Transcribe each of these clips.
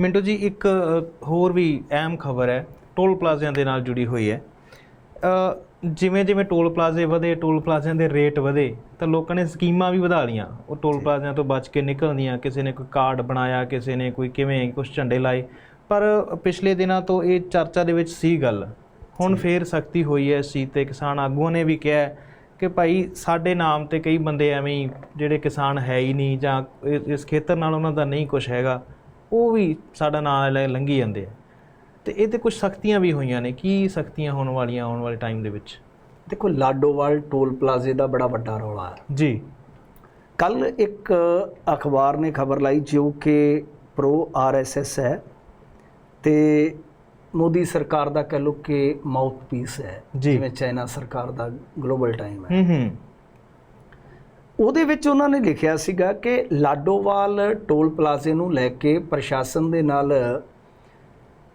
ਮਿੰਟੂ ਜੀ ਇੱਕ ਹੋਰ ਵੀ ਅਹਿਮ ਖਬਰ ਹੈ ਟੋਲ ਪਲਾਜ਼ਿਆਂ ਦੇ ਨਾਲ ਜੁੜੀ ਹੋਈ ਹੈ। ਜਿਵੇਂ ਜਿਵੇਂ ਟੋਲ ਪਲਾਜ਼ੇ ਵਧੇ ਟੋਲ ਪਲਾਜ਼ਿਆਂ ਦੇ ਰੇਟ ਵਧੇ ਤਾਂ ਲੋਕਾਂ ਨੇ ਸਕੀਮਾਂ ਵੀ ਵਧਾ ਲੀਆਂ ਉਹ ਟੋਲ ਪਲਾਜ਼ਿਆਂ ਤੋਂ ਬਚ ਕੇ ਨਿਕਲਦੀਆਂ ਕਿਸੇ ਨੇ ਕੋਈ ਕਾਰਡ ਬਣਾਇਆ ਕਿਸੇ ਨੇ ਕੋਈ ਕਿਵੇਂ ਕੁਝ ਝੰਡੇ ਲਾਏ। ਪਰ ਪਿਛਲੇ ਦਿਨਾਂ ਤੋਂ ਇਹ ਚਰਚਾ ਦੇ ਵਿੱਚ ਸੀ ਗੱਲ। ਹੁਣ ਫੇਰ ਸਖਤੀ ਹੋਈ ਹੈ ਇਸ ਚੀਜ਼ ਤੇ। ਕਿਸਾਨ ਆਗੂਆਂ ਨੇ ਵੀ ਕਿਹਾ ਕਿ ਭਾਈ ਸਾਡੇ ਨਾਮ ਤੇ ਕਈ ਬੰਦੇ ਐਵੇਂ ਜਿਹੜੇ ਕਿਸਾਨ ਹੈ ਹੀ ਨਹੀਂ ਜਾਂ ਇਸ ਖੇਤਰ ਨਾਲ ਉਹਨਾਂ ਦਾ ਨਹੀਂ ਕੁਝ ਹੈਗਾ। ਉਹ ਵੀ ਸਾਡਾ ਨਾਂ ਲੈ ਲੰਘੀ ਜਾਂਦੇ ਆ। ਤੇ ਇਹ ਤੇ ਕੁਝ ਸਖਤੀਆਂ ਵੀ ਹੋਈਆਂ ਨੇ। ਕੀ ਸਖਤੀਆਂ ਹੋਣ ਵਾਲੀਆਂ ਆਉਣ ਵਾਲੇ ਟਾਈਮ ਦੇ ਵਿੱਚ? ਦੇਖੋ ਲਾਡੋਵਾਲ ਟੋਲ ਪਲਾਜ਼ੇ ਦਾ ਬੜਾ ਵੱਡਾ ਰੌਲਾ ਹੈ। ਜੀ। ਕੱਲ ਇੱਕ ਅਖਬਾਰ ਨੇ ਖਬਰ ਲਾਈ ਜੋ ਕਿ ਪ੍ਰੋ ਆਰਐਸਐਸ ਹੈ ਤੇ ਮੋਦੀ ਸਰਕਾਰ ਦਾ ਕਹਿ ਲੋ ਕਿ ਮਾਊਥ ਪੀਸ ਹੈ। ਜਿਵੇਂ ਚਾਈਨਾ ਸਰਕਾਰ ਦਾ ਗਲੋਬਲ ਟਾਈਮ ਹੈ। ਹੂੰ ਹੂੰ। ਉਹਦੇ ਵਿੱਚ ਉਹਨਾਂ ਨੇ ਲਿਖਿਆ ਸੀਗਾ ਕਿ ਲਾਡੋਵਾਲ ਟੋਲ ਪਲਾਜ਼ੇ ਨੂੰ ਲੈ ਕੇ ਪ੍ਰਸ਼ਾਸਨ ਦੇ ਨਾਲ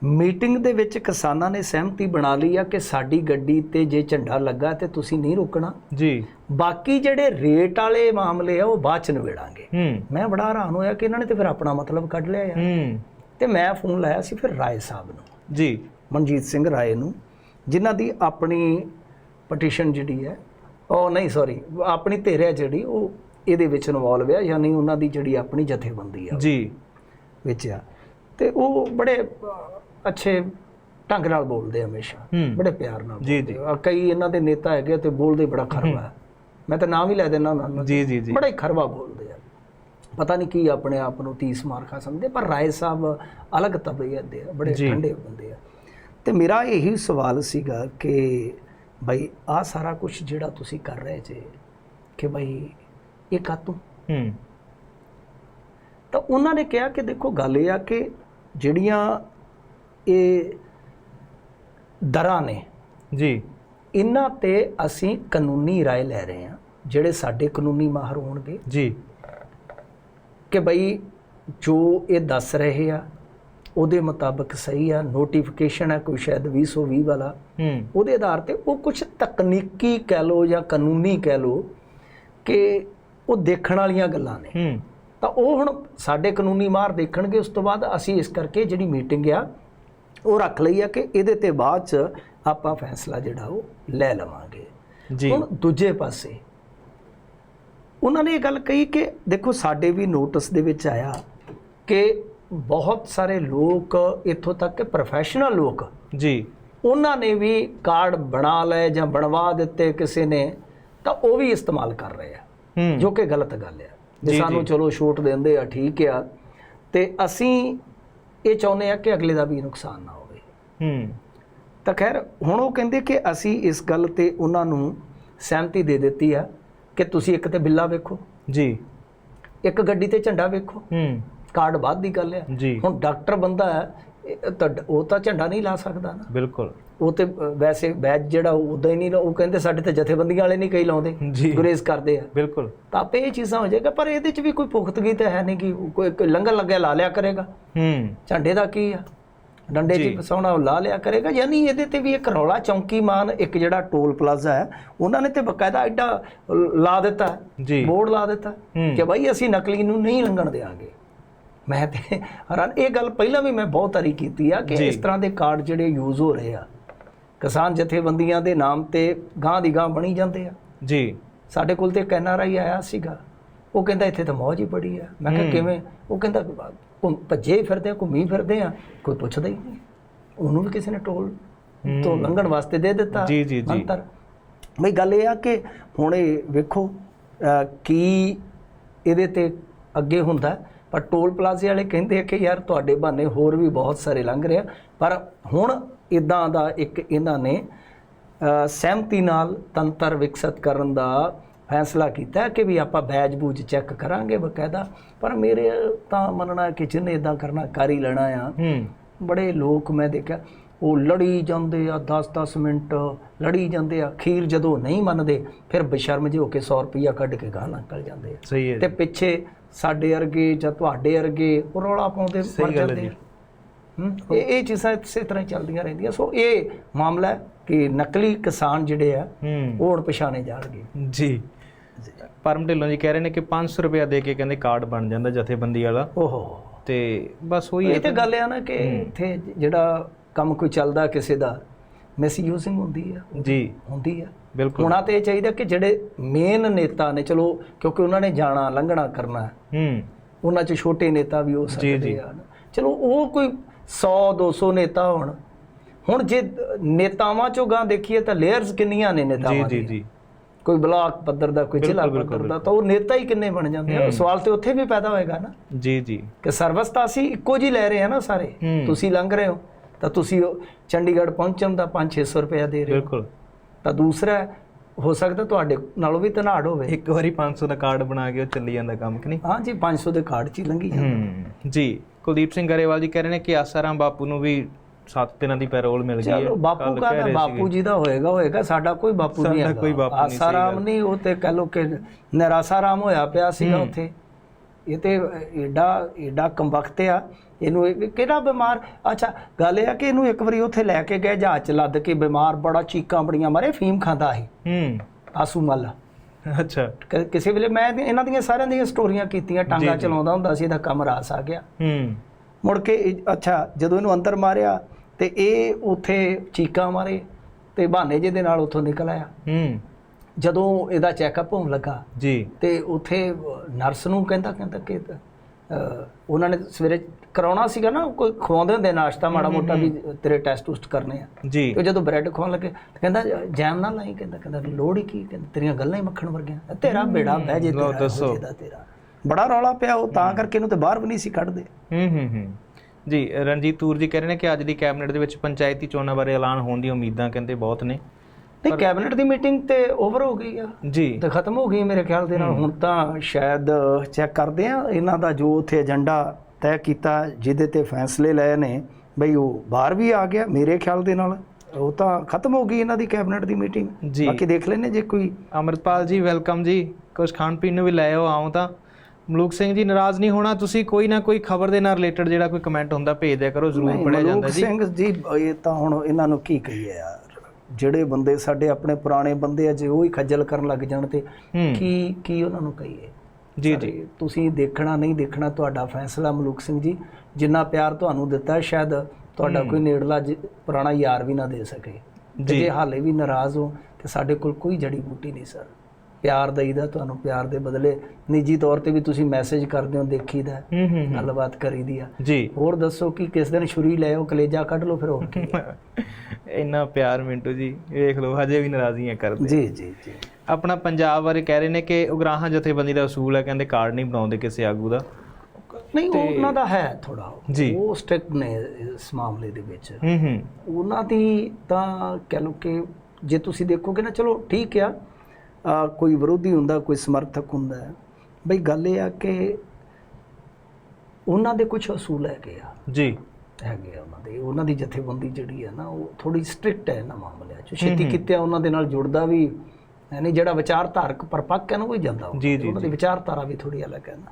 ਮੀਟਿੰਗ ਦੇ ਵਿੱਚ ਕਿਸਾਨਾਂ ਨੇ ਸਹਿਮਤੀ ਬਣਾ ਲਈ ਆ ਕਿ ਸਾਡੀ ਗੱਡੀ ਤੇ ਜੇ ਝੰਡਾ ਲੱਗਾ ਤੇ ਤੁਸੀਂ ਨਹੀਂ ਰੁਕਣਾ। ਜੀ। ਬਾਕੀ ਜਿਹੜੇ ਰੇਟ ਵਾਲੇ ਮਾਮਲੇ ਆ ਉਹ ਬਾਅਦ ਚ ਨਿਬੇੜਾਂਗੇ। ਮੈਂ ਬੜਾ ਹੈਰਾਨ ਹੋਇਆ ਕਿ ਇਹਨਾਂ ਨੇ ਤੇ ਫਿਰ ਆਪਣਾ ਮਤਲਬ ਕੱਢ ਲਿਆ ਯਾਰ ਤੇ ਮੈਂ ਫੋਨ ਲਾਇਆ ਸੀ ਫਿਰ ਰਾਏ ਸਾਹਿਬ ਨੂੰ। ਜੀ। ਮਨਜੀਤ ਸਿੰਘ ਰਾਏ ਨੂੰ ਜਿਨ੍ਹਾਂ ਦੀ ਆਪਣੀ ਪਟੀਸ਼ਨ ਜਿਹੜੀ ਹੈ ਉਹ ਨਹੀਂ ਸੌਰੀ ਆਪਣੀ ਧਿਰ ਹੈ ਜਿਹੜੀ ਉਹ ਇਹਦੇ ਵਿੱਚ ਇਨਵੋਲਵ ਹੈ ਯਾਨੀ ਉਹਨਾਂ ਦੀ ਜਿਹੜੀ ਆਪਣੀ ਜਥੇਬੰਦੀ ਆ ਜੀ। ਵਿੱਚ ਆ। ਤੇ ਉਹ ਬੜੇ ਅੱਛੇ ਢੰਗ ਨਾਲ ਬੋਲਦੇ ਆ ਹਮੇਸ਼ਾ ਬੜੇ ਪਿਆਰ ਨਾਲ ਜੀ, ਆ। ਕਈ ਇਹਨਾਂ ਦੇ ਨੇਤਾ ਹੈਗੇ ਤੇ ਬੋਲਦੇ ਬੜਾ ਖਰਵਾ ਹੈ। ਮੈਂ ਤਾਂ ਨਾਮ ਹੀ ਲੈ ਦੇਣਾ ਉਹਨਾਂ ਦਾ ਜੀ ਜੀ ਜੀ। ਬੜਾ ਹੀ ਖਰਵਾ ਬੋਲਦੇ ਆ। ਪਤਾ ਨਹੀਂ ਕੀ ਆਪਣੇ ਆਪ ਨੂੰ ਤੀਸ ਮਾਰਖਾ ਸਮਝਦੇ ਪਰ ਰਾਏ ਸਾਹਿਬ ਅਲੱਗ ਤਬੀਅਤ ਦੇ ਆ ਬੜੇ ਜੀ। ਠੰਡੇ ਬੰਦੇ ਆ। ਤੇ ਮੇਰਾ ਇਹੀ ਸਵਾਲ ਸੀਗਾ ਕਿ ਭਾਈ ਆ ਸਾਰਾ ਕੁਝ ਜਿਹੜਾ ਤੁਸੀਂ ਕਰ ਰਹੇ ਜੇ ਕਿ ਭਾਈ ਇਹ ਕਾਤੋਂ? ਹੂੰ। ਤਾਂ ਉਹਨਾਂ ਨੇ ਕਿਹਾ ਕਿ ਦੇਖੋ ਗੱਲ ਇਹ ਆ ਕਿ ਜਿਹੜੀਆਂ ਇਹ ਦਰਾਂ ਨੇ ਜੀ। ਇਹਨਾਂ ਤੇ ਅਸੀਂ ਕਾਨੂੰਨੀ ਰਾਏ ਲੈ ਰਹੇ ਹਾਂ ਜਿਹੜੇ ਸਾਡੇ ਕਾਨੂੰਨੀ ਮਾਹਰ ਹੋਣਗੇ। ਜੀ। ਕਿ ਭਈ ਜੋ ਇਹ ਦੱਸ ਰਹੇ ਆ ਉਹਦੇ ਮੁਤਾਬਕ ਸਹੀ ਆ ਨੋਟੀਫਿਕੇਸ਼ਨ ਹੈ ਕੋਈ ਸ਼ਾਇਦ 2020 ਵਾਲਾ। ਹੂੰ। ਉਹਦੇ ਆਧਾਰ ਤੇ ਉਹ ਕੁਝ ਤਕਨੀਕੀ ਕਹਿ ਲੋ ਜਾਂ ਕਾਨੂੰਨੀ ਕਹਿ ਲੋ ਕਿ ਉਹ ਦੇਖਣ ਵਾਲੀਆਂ ਗੱਲਾਂ ਨੇ। ਹੂੰ। ਤਾਂ ਉਹ ਹੁਣ ਸਾਡੇ ਕਾਨੂੰਨੀ ਮਾਰ ਦੇਖਣਗੇ ਉਸ ਤੋਂ ਬਾਅਦ ਅਸੀਂ ਇਸ ਕਰਕੇ ਜਿਹੜੀ ਮੀਟਿੰਗ ਆ ਉਹ ਰੱਖ ਲਈ ਆ ਕਿ ਇਹਦੇ ਤੇ ਬਾਅਦ ਚ ਆਪਾਂ ਫੈਸਲਾ ਜਿਹੜਾ ਉਹ ਲੈ ਲਵਾਂਗੇ। ਜੀ। ਹੁਣ ਦੂਜੇ ਪਾਸੇ ਉਹਨਾਂ ਨੇ ਇਹ ਗੱਲ ਕਹੀ ਕਿ ਦੇਖੋ ਸਾਡੇ ਵੀ ਨੋਟਿਸ ਦੇ ਵਿੱਚ ਆਇਆ ਕਿ ਬਹੁਤ ਸਾਰੇ ਲੋਕ ਇੱਥੋਂ ਤੱਕ ਕਿ ਪ੍ਰੋਫੈਸ਼ਨਲ ਲੋਕ ਜੀ। ਉਹਨਾਂ ਨੇ ਵੀ ਕਾਰਡ ਬਣਾ ਲਏ ਜਾਂ ਬਣਵਾ ਦਿੱਤੇ ਕਿਸੇ ਨੇ ਤਾਂ ਉਹ ਵੀ ਇਸਤੇਮਾਲ ਕਰ ਰਹੇ ਆ ਜੋ ਕਿ ਗਲਤ ਗੱਲ ਆ। ਜੇ ਸਾਨੂੰ। ਚਲੋ ਛੂਟ ਦਿੰਦੇ ਆ ਠੀਕ ਆ ਤੇ ਅਸੀਂ ਇਹ ਚਾਹੁੰਦੇ ਆ ਕਿ ਅਗਲੇ ਦਾ ਵੀ ਨੁਕਸਾਨ ਨਾ ਹੋਵੇ। ਹੂੰ। ਤਾਂ ਖੈਰ ਹੁਣ ਉਹ ਕਹਿੰਦੇ ਕਿ ਅਸੀਂ ਇਸ ਗੱਲ ਤੇ ਉਹਨਾਂ ਨੂੰ ਸਹਿਮਤੀ ਦੇ ਦਿੱਤੀ ਆ ਕਿ ਤੁਸੀਂ ਇੱਕ ਤੇ ਬਿੱਲਾ ਵੇਖੋ। ਜੀ। ਇੱਕ ਗੱਡੀ ਤੇ ਝੰਡਾ ਵੇਖੋ। ਹੂੰ। ਕਾਰਡ ਬਾਅਦ ਦੀ ਗੱਲ ਆ। ਜੀ। ਹੁਣ ਡਾਕਟਰ ਬੰਦਾ ਹੈ ਉਹ ਤਾਂ ਝੰਡਾ ਨਹੀਂ ਲਾ ਸਕਦਾ ਨਾ। ਬਿਲਕੁਲ। ਉਹ ਤੇ ਵੈਸੇ ਬੈਚ ਜਿਹੜਾ ਉਦਾਂ ਹੀ ਨਹੀਂ ਉਹ ਕਹਿੰਦੇ ਸਾਡੇ ਤੇ ਜਥੇਬੰਦੀਆਂ ਵਾਲੇ ਨਹੀਂ ਕਈ ਲਾਉਂਦੇ ਗੁਰੇਜ਼ ਕਰਦੇ ਆ। ਬਿਲਕੁਲ। ਤਾਂ ਆਪੇ ਇਹ ਚੀਜ਼ਾਂ ਹੋ ਜਾਏਗਾ ਪਰ ਇਹਦੇ ਚ ਵੀ ਕੋਈ ਪੁਖਤਗੀ ਤਾਂ ਹੈ ਨਹੀਂ ਕਿ ਕੋਈ ਲੰਗਰ ਲੱਗਿਆ ਲਾ ਲਿਆ ਕਰੇਗਾ। ਹੂੰ। ਝੰਡੇ ਦਾ ਕੀ ਆ? ਡੰਡੇ। 'ਚ ਫਸਾਉਣਾ ਉਹ ਲਾ ਲਿਆ ਕਰੇਗਾ ਯਾਨੀ ਇਹਦੇ ਤੇ ਵੀ ਇੱਕ ਰੌਲਾ ਚੌਂਕੀਮਾਨ ਇੱਕ ਜਿਹੜਾ ਟੋਲ ਪਲਾਜ਼ਾ ਹੈ ਉਹਨਾਂ ਨੇ ਤੇ ਬਕਾਇਦਾ ਐਡਾ ਲਾ ਦਿੱਤਾ। ਬੋਰਡ ਲਾ ਦਿੱਤਾ ਹੂੰ। ਕਿ ਭਾਈ ਅਸੀਂ ਨਕਲੀ ਨੂੰ ਨਹੀਂ ਲੰਘਣ ਦੇਵਾਂਗੇ ਮੈਂ ਤੇ ਹੈਰਾਨ ਇਹ ਗੱਲ ਪਹਿਲਾਂ ਵੀ ਮੈਂ ਬਹੁਤ ਵਾਰੀ ਕੀਤੀ ਆ ਕਿ। ਇਸ ਤਰ੍ਹਾਂ ਦੇ ਕਾਰਡ ਜਿਹੜੇ ਯੂਜ਼ ਹੋ ਰਹੇ ਆ ਕਿਸਾਨ ਜਥੇਬੰਦੀਆਂ ਦੇ ਨਾਮ ਤੇ ਗਾਂ ਦੀ ਗਾਂ ਬਣੀ ਜਾਂਦੇ ਆ ਜੀ ਸਾਡੇ ਕੋਲ ਤੇ ਇੱਕ ਐਨਆਰਆਈ ਆਇਆ ਸੀਗਾ ਉਹ ਕਹਿੰਦਾ ਇੱਥੇ ਤਾਂ ਮੌਜ ਹੀ ਬੜੀ ਆ ਮੈਂ ਕਿਹਾ। ਕਿਵੇਂ ਉਹ ਕਹਿੰਦਾ ਭੱਜੇ ਫਿਰਦੇ ਆ ਘੁੰਮੀ ਫਿਰਦੇ ਆ ਕੋਈ ਪੁੱਛਦਾ ਹੀ ਨਹੀਂ ਉਹਨੂੰ ਵੀ ਕਿਸੇ ਨੇ ਟੋਲ ਤੋਂ। ਲੰਘਣ ਵਾਸਤੇ ਦੇ ਦਿੱਤਾ ਜੀ, ਜੀ, ਜੀ। ਮੰਤਰ ਬਈ ਗੱਲ ਇਹ ਆ ਕਿ ਹੁਣ ਇਹ ਵੇਖੋ ਕੀ ਇਹਦੇ ਤੇ ਅੱਗੇ ਹੁੰਦਾ ਪਰ ਟੋਲ ਪਲਾਜ਼ੇ ਵਾਲੇ ਕਹਿੰਦੇ ਆ ਕਿ ਯਾਰ ਤੁਹਾਡੇ ਬਹਾਨੇ ਹੋਰ ਵੀ ਬਹੁਤ ਸਾਰੇ ਲੰਘ ਰਿਹਾ ਪਰ ਹੁਣ ਇਦਾਂ ਦਾ ਇੱਕ ਇਹਨਾਂ ਨੇ ਸਹਿਮਤੀ ਨਾਲ ਤੰਤਰ ਵਿਕਸਿਤ ਕਰਨ ਦਾ ਫੈਸਲਾ ਕੀਤਾ ਕਿ ਵੀ ਆਪਾਂ ਬੈਜ ਬੂਜ ਚੈੱਕ ਕਰਾਂਗੇ ਬਕਾਇਦਾ। ਪਰ ਮੇਰੇ ਤਾਂ ਮੰਨਣਾ ਕਿ ਜਿਹਨੇ ਇਦਾਂ ਕਰਨਾ ਕਰ ਹੀ ਲੈਣਾ ਆ। ਹੂੰ। ਬੜੇ ਲੋਕ ਮੈਂ ਦੇਖਿਆ ਉਹ ਲੜੀ ਜਾਂਦੇ ਆ 10-10 ਮਿੰਟ ਲੜੀ ਜਾਂਦੇ ਆ ਅਖੀਰ ਜਦੋਂ ਨਹੀਂ ਮੰਨਦੇ ਫਿਰ ਬੇਸ਼ਰਮ ਜਿਹੇ ਹੋ ਕੇ 100 ਰੁਪਈਆ ਕੱਢ ਕੇ ਗਾਹ ਨਿਕਲ ਜਾਂਦੇ ਆ। ਸਹੀ ਹੈ ਤੇ ਜੀ। ਪਿੱਛੇ ਸਾਡੇ ਵਰਗੇ ਜਾਂ ਤੁਹਾਡੇ ਵਰਗੇ ਉਹ ਰੌਲਾ ਪਾਉਂਦੇ ਮਰ ਜਾਂਦੇ ਜੀ। ਇਹ ਇਹ ਚੀਜ਼ਾਂ ਇਸੇ ਤਰ੍ਹਾਂ ਚੱਲਦੀਆਂ ਰਹਿੰਦੀਆਂ। ਸੋ ਇਹ ਮਾਮਲਾ ਹੈ ਕਿ ਨਕਲੀ ਕਿਸਾਨ ਜਿਹੜੇ ਆ ਉਹ ਹੁਣ ਪਛਾਣੇ ਜਾਣਗੇ। ਜੀ। ਪਰਮ ਢਿੱਲੋਂ ਜੀ ਕਹਿ ਰਹੇ ਨੇ ਕਿ 500 ਰੁਪਇਆ ਦੇ ਕੇ ਕਹਿੰਦੇ ਕਾਰਡ ਬਣ ਜਾਂਦਾ ਜਥੇਬੰਦੀ ਵਾਲਾ। ਓਹੋ। ਤੇ ਬਸ ਉਹੀ ਇਹ ਤੇ ਗੱਲ ਆ ਨਾ ਕਿ ਇੱਥੇ ਜਿਹੜਾ ਕੰਮ ਕੋਈ ਚੱਲਦਾ ਕਿਸੇ ਦਾ ਮਿਸਯੂਜ਼ਿੰਗ ਹੁੰਦੀ ਆ। ਜੀ। ਹੁੰਦੀ ਆ। ਬਿਲਕੁਲ। ਹੋਣਾ ਤੇ ਇਹ ਚਾਹੀਦਾ ਕਿ ਜਿਹੜੇ ਮੇਨ ਨੇਤਾ ਨੇ ਚਲੋ ਕਿਉਂਕਿ ਉਹਨਾਂ ਨੇ ਜਾਣਾ ਲੰਘਣਾ ਕਰਨਾ। ਹੂੰ। ਉਹਨਾਂ 'ਚ ਛੋਟੇ ਨੇਤਾ ਵੀ ਹੋ ਜੀ, ਜੀ। ਸਕਦੇ ਆ। ਚਲੋ ਉਹ ਕੋਈ 100 200 ਨੇਤਾ ਹੋਣ। ਹੁਣ ਜੇ ਨੇਤਾਵਾਂ ਚੋਂ ਗਾਂ ਦੇਖੀਏ ਤਾਂ ਲੇਅਰਸ ਕਿੰਨੀਆਂ ਨੇ ਜੀ ਨੇਤਾਵਾਂ ਜੀ ਦੀਆਂ? ਜੀ। ਕੋਈ ਬਲਾਕ ਪੱਧਰ ਦਾ ਕੋਈ ਜ਼ਿਲ੍ਹਾ ਪੱਧਰ ਦਾ ਤਾਂ ਉਹ ਨੇਤਾ ਹੀ ਕਿੰਨੇ ਬਣ ਜਾਂਦੇ ਆ? ਸਵਾਲ ਤੇ ਉੱਥੇ ਵੀ ਪੈਦਾ ਹੋਏਗਾ ਨਾ। ਜੀ ਜੀ। ਕਿ ਸਰਵਿਸ ਤਾਂ ਅਸੀਂ ਇੱਕੋ ਜੀ ਲੈ ਰਹੇ ਹਾਂ ਨਾ ਸਾਰੇ। ਤੁਸੀਂ ਲੰਘ ਰਹੇ ਹੋ। ਤਾਂ ਤੁਸੀਂ ਚੰਡੀਗੜ੍ਹ ਪਹੁੰਚਣ ਦਾ 5-600 ਰੁਪਇਆ ਦੇ ਰਹੇ ਹੋ। ਬਿਲਕੁਲ। ਤਾਂ ਦੂਸਰਾ ਹੋ ਸਕਦਾ ਤੁਹਾਡੇ ਨਾਲੋਂ ਵੀ ਧਨਾੜ ਹੋਵੇ। ਇੱਕ ਵਾਰੀ 500 ਦਾ ਕਾਰਡ ਬਣਾ ਕੇ ਉਹ ਚੱਲੀ ਜਾਂਦਾ ਕੰਮ ਕਿ ਨਹੀਂ? ਹਾਂ ਜੀ 500 ਦੇ ਕਾਰਡ 'ਚ ਹੀ ਲੰਘੀ ਜਾਂਦਾ। ਹੂੰ ਜੀ। ਕੁਲਦੀਪ ਸਿੰਘ ਗਰੇਵਾਲ ਜੀ ਕਹਿ ਰਹੇ ਨੇ ਕਿ ਆਸਾਰਾਮ ਬਾਪੂ ਨੂੰ ਵੀ 7 ਦਿਨਾਂ ਦੀ ਪੈਰੋਲ ਮਿਲ ਗਈ ਹੈ। ਚਲੋ ਬਾਪੂ ਰਹੇ ਬਾਪੂ ਜੀ ਦਾ ਹੋਏਗਾ ਹੋਏਗਾ ਸਾਡਾ ਕੋਈ ਬਾਪੂ ਨਹੀਂ ਸਾਡਾ ਕੋਈ ਬਾਪੂ ਨਹੀਂ, ਆਸਾਰਾਮ। ਨਹੀਂ ਉਹ ਤੇ ਕਹ ਲੋ ਕਿ ਨਿਰਾਸਾਰਾਮ ਹੋਇਆ ਪਿਆ ਸੀਗਾ ਉੱਥੇ। ਇਹ ਤੇ ਏਡਾ ਏਡਾ ਕੰਬਖਤ ਆ ਇਹਨੂੰ ਇਹ- ਕਿਹੜਾ ਬਿਮਾਰ? ਅੱਛਾ ਗੱਲ ਇਹ ਆ ਕਿ ਇਹਨੂੰ ਇੱਕ ਵਾਰੀ ਉੱਥੇ ਲੈ ਕੇ ਗਏ ਜਹਾਜ਼ ਚ ਲੱਦ ਕੇ ਬਿਮਾਰ ਬੜਾ ਚੀਕਾਂ ਬੜੀਆਂ ਮਾਰੇ ਫੀਮ ਖਾਂਦਾ ਸੀ ਹੂੰ। ਆਸੂ ਮੱਲ। ਅੱਛਾ। ਕਿਸੇ ਵੇਲੇ ਮੈਂ ਇਹਨਾਂ ਦੀਆਂ ਸਾਰਿਆਂ ਦੀਆਂ ਸਟੋਰੀਆਂ ਕੀਤੀਆਂ ਟਾਂਗਾ ਚਲਾਉਂਦਾ ਹੁੰਦਾ ਸੀ ਇਹਦਾ ਕੰਮ ਰਾਸ ਆ ਗਿਆ। ਹੂੰ। ਮੁੜ ਕੇ ਅੱਛਾ ਜਦੋਂ ਇਹਨੂੰ ਅੰਦਰ ਮਾਰਿਆ ਤੇ ਇਹ ਉੱਥੇ ਚੀਕਾਂ ਮਾਰੇ ਤੇ ਬਹਾਨੇ ਜਿਹੇ ਦੇ ਨਾਲ ਉੱਥੋਂ ਨਿਕਲ ਆਇਆ। ਹੂੰ। ਜਦੋਂ ਇਹਦਾ ਚੈੱਕਅਪ ਹੋਣ ਲੱਗਾ ਜੀ। ਤੇ ਉੱਥੇ ਨਰਸ ਨੂੰ ਕਹਿੰਦਾ ਕਹਿੰਦਾ ਕਿ ਉਹਨਾਂ ਨੇ ਸਵੇਰੇ ਕਰਾਉਣਾ ਸੀਗਾ ਨਾ ਕੋਈ ਖਵਾਉਂਦੇ ਹੁੰਦੇ ਨਾਸ਼ਤਾ ਮਾੜਾ ਮੋਟਾ ਵੀ ਤੇਰੇ ਟੈਸਟ ਟੂਸਟ ਕਰਨੇ ਆ। ਜੀ। ਤੇ ਜਦੋਂ ਬ੍ਰੈਡ ਖਵਾਉਣ ਲੱਗੇ ਕਹਿੰਦਾ ਜੈਮ ਨਾ ਲਾਈ ਕਹਿੰਦਾ ਕਹਿੰਦਾ ਲੋੜ ਹੀ ਕੀ? ਕਹਿੰਦਾ ਤੇਰੀਆਂ ਗੱਲਾਂ ਹੀ ਮੱਖਣ ਵਰਗੀਆਂ। ਤੇਰਾ ਬੇੜਾ ਬਹਿ ਜੇ ਤੇਰਾ ਤੇਰਾ। ਬੜਾ ਰੌਲਾ ਪਿਆ ਉਹ ਤਾਂ ਕਰਕੇ ਇਹਨੂੰ ਤੇ ਬਾਹਰ ਵੀ ਨਹੀਂ ਸੀ ਕੱਢਦੇ। ਹੂੰ ਹੂੰ ਹੂੰ। ਜੀ ਰਣਜੀਤ ਤੂਰ ਜੀ ਕਹਿ ਰਹੇ ਨੇ ਕਿ ਅੱਜ ਦੀ ਕੈਬਨਿਟ ਦੇ ਵਿੱਚ ਪੰਚਾਇਤੀ ਚੋਣਾਂ ਬਾਰੇ ਐਲਾਨ ਹੋਣ ਦੀ ਉਮੀਦਾਂ ਕਹਿੰਦੇ ਬਹੁਤ ਨੇ। ਨਹੀਂ ਕੈਬਨਿਟ ਦੀ ਮੀਟਿੰਗ ਤੇ ਓਵਰ ਹੋ ਗਈ ਆ ਜੀ। ਤੇ ਖਤਮ ਹੋ ਗਈ ਮੇਰੇ ਖਿਆਲ ਦੇ ਨਾਲ। ਹੁਣ ਤਾਂ ਸ਼ਾਇਦ ਚੈੱਕ ਕਰਦੇ ਆ। ਇਹਨਾਂ ਦਾ ਜੋ ਉੱਥੇ ਏਜੰਡਾ ਤੈਅ ਕੀਤਾ ਜਿਹਦੇ ਤੇ ਫੈਸਲੇ ਲਏ ਨੇ ਬਈ ਉਹ ਬਾਹਰ ਵੀ ਆ ਗਿਆ ਮੇਰੇ ਖਿਆਲ ਦੇ ਨਾਲ। ਉਹ ਤਾਂ ਖਤਮ ਹੋ ਗਈ ਇਹਨਾਂ ਦੀ ਕੈਬਨਿਟ ਦੀ ਮੀਟਿੰਗ। ਜੀ। ਬਾਕੀ ਦੇਖ ਲੈਣੇ ਜੇ ਕੋਈ ਅਮਰਪਾਲ ਜੀ ਵੈਲਕਮ ਜੀ। ਕੁਝ ਖਾਣ ਪੀਣ ਨੂੰ ਵੀ ਲੈ ਆਓ ਆਉਂ ਤਾਂ। ਮਲੂਕ ਸਿੰਘ ਜੀ ਨਾਰਾਜ਼ ਨਹੀਂ ਹੋਣਾ। ਤੁਸੀਂ ਕੋਈ ਨਾ ਕੋਈ ਖਬਰ ਦੇ ਨਾਲ ਰਿਲੇਟਡ ਜਿਹੜਾ ਕੋਈ ਕਮੈਂਟ ਹੁੰਦਾ ਭੇਜ ਦਿਆ ਕਰੋ ਜ਼ਰੂਰ ਪੜਿਆ ਜਾਂਦਾ ਮਲੂਕ ਜੀ। ਸਿੰਘ ਜੀ ਇਹ ਤਾਂ ਹੁਣ ਇਹਨਾਂ ਨੂੰ ਕੀ ਕਹੀਏ ਯਾਰ। ਜਿਹੜੇ ਬੰਦੇ ਸਾਡੇ ਆਪਣੇ ਪੁਰਾਣੇ ਬੰਦੇ ਆ ਜੇ ਉਹ ਹੀ ਖੱਜਲ ਕਰਨ ਲੱਗ ਜਾਣ ਤੇ ਕੀ ਕੀ ਉਹਨਾਂ ਨੂੰ ਕਹੀਏ? ਜੀ ਜੀ। ਤੁਸੀਂ ਦੇਖਣਾ ਨਹੀਂ ਦੇਖਣਾ ਤੁਹਾਡਾ ਫੈਸਲਾ ਮਲੂਕ ਸਿੰਘ ਜੀ ਜਿੰਨਾ ਪਿਆਰ ਤੁਹਾਨੂੰ ਦਿੱਤਾ ਸ਼ਾਇਦ ਤੁਹਾਡਾ ਕੋਈ ਨੇੜਲਾ ਪੁਰਾਣਾ ਯਾਰ ਵੀ ਨਾ ਦੇ ਸਕੇ। ਜੇ। ਹਾਲੇ ਵੀ ਨਾਰਾਜ਼ ਹੋ ਤੇ ਸਾਡੇ ਕੋਲ ਕੋਈ ਜੜੀ ਬੂਟੀ ਨਹੀਂ ਸਰ। ਪਿਆਰ ਦਈਦਾ ਤੁਹਾਨੂੰ ਪਿਆਰ ਦੇ ਬਦਲੇ ਨਿੱਜੀ ਤੌਰ ਤੇ ਵੀ ਤੁਸੀਂ ਮੈਸੇਜ ਕਰਦੇ ਹੋ ਦੇਖੀਦਾ। ਗੱਲਬਾਤ ਕਰੀਦੀ ਆ। ਜੀ। ਹੋਰ ਦੱਸੋ ਕਿ ਕਿਸ ਦਿਨ ਛੁਰੀ ਲੈ ਆਓ ਕਲੇਜਾ ਕੱਢ ਲਓ ਫਿਰ ਹੋਰ ਇੰਨਾ ਪਿਆਰ ਮਿੰਟੂ ਜੀ ਵੇਖ ਲਓ ਹਜੇ ਵੀ ਨਾਰਾਜ਼ੀਆਂ ਕਰਦੇ। ਜੀ ਜੀ ਜੀ। ਆਪਣਾ ਪੰਜਾਬ ਬਾਰੇ ਕਹਿ ਰਹੇ ਨੇ ਕਿ ਉਗਰਾਹਾਂ ਜਥੇਬੰਦੀ ਦਾ ਅਸੂਲ ਹੈ ਕਹਿੰਦੇ ਕਾਰਡ ਨਹੀਂ ਬਣਾਉਂਦੇ ਕਿਸੇ ਆਗੂ ਦਾ। ਨਹੀਂ ਉਹ ਉਹਨਾਂ ਦਾ ਹੈ ਥੋੜਾ। ਉਹ ਸਟ੍ਰਿਕਟ ਨੇ ਇਸ ਮਾਮਲੇ ਦੇ ਵਿੱਚ। ਹੂੰ ਹੂੰ। ਉਹਨਾਂ ਦੀ ਤਾਂ ਕਹਿ ਲਓ ਕਿ ਜੇ ਤੁਸੀਂ ਦੇਖੋਗੇ ਨਾ ਚਲੋ ਠੀਕ ਆ, ਕੋਈ ਵਿਰੋਧੀ ਹੁੰਦਾ ਕੋਈ ਸਮਰਥਕ ਹੁੰਦਾ। ਬਈ ਗੱਲ ਇਹ ਆ ਕਿ ਉਹਨਾਂ ਦੇ ਕੁਝ ਅਸੂਲ ਹੈਗੇ ਆ। ਜੀ। ਹੈਗੇ ਆ ਉਹਨਾਂ ਦੇ। ਉਹਨਾਂ ਦੀ ਜਥੇਬੰਦੀ ਜਿਹੜੀ ਹੈ ਨਾ ਉਹ ਥੋੜੀ ਸਟ੍ਰਿਕਟ ਹੈ ਇਹਨਾਂ ਮਾਮਲਿਆਂ 'ਚ। ਛੇਤੀ ਕਿਤੇ ਉਹਨਾਂ ਦੇ ਨਾਲ ਜੁੜਦਾ ਵੀ ਯਾਨੀ ਜਿਹੜਾ ਵਿਚਾਰਧਾਰਕ ਪਰਪੱਕ ਹੈ ਨਾ ਉਹ ਹੀ ਜਾਂਦਾ ਉਹਨਾਂ ਦੀ ਵਿਚਾਰਧਾਰਾ ਵੀ ਥੋੜੀ ਅਲੱਗ ਹੈ ਨਾ।